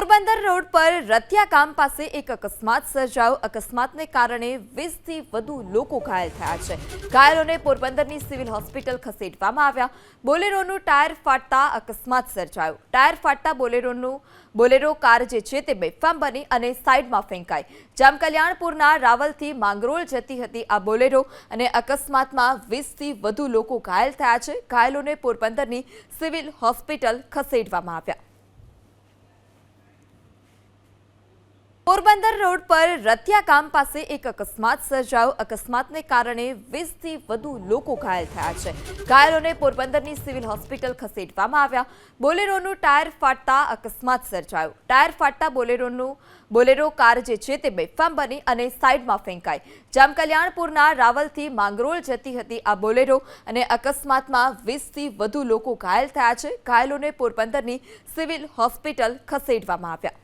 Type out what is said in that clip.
Porbandar road પર રથિયા ગામ પાસે એક અકસ્માત સર્જાયો. અકસ્માતને કારણે વીસથી વધુ લોકો ઘાયલ થયા છે. ઘાયલોને પોરબંદરની સિવિલ હોસ્પિટલ ખસેડવામાં આવ્યા. બોલેરોનું ટાયર ફાટતા અકસ્માત સર્જાયો. ટાયર ફાટતા બોલેરોનું, બોલેરો કાર જે છે તે બેફામ બની અને સાઈડમાં ફેંકાઈ. જામકલ્યાણપુરના રાવલથી માંગરોળ જતી હતી આ બોલેરો અને અકસ્માતમાં વીસથી વધુ લોકો ઘાયલ થયા છે. ઘાયલોને પોરબંદરની સિવિલ હોસ્પિટલ ખસેડવામાં આવ્યા. પોરબંદર રોડ પર રથિયા ગામ પાસે એક અકસ્માત સર્જાયો. અકસ્માતને કારણે વીસથી વધુ લોકો ઘાયલ થયા છે. ઘાયલોને પોરબંદરની સિવિલ હોસ્પિટલ ખસેડવામાં આવ્યા. બોલેરોનું ટાયર ફાટતા અકસ્માત સર્જાયો. ટાયર ફાટતા બોલેરોનું, બોલેરો કાર જે છે તે બેફામ બની અને સાઈડમાં ફેંકાઈ. જામકલ્યાણપુરના રાવલથી માંગરોળ જતી હતી આ બોલેરો અને અકસ્માતમાં વીસથી વધુ લોકો ઘાયલ થયા છે. ઘાયલોને પોરબંદરની સિવિલ હોસ્પિટલ ખસેડવામાં આવ્યા.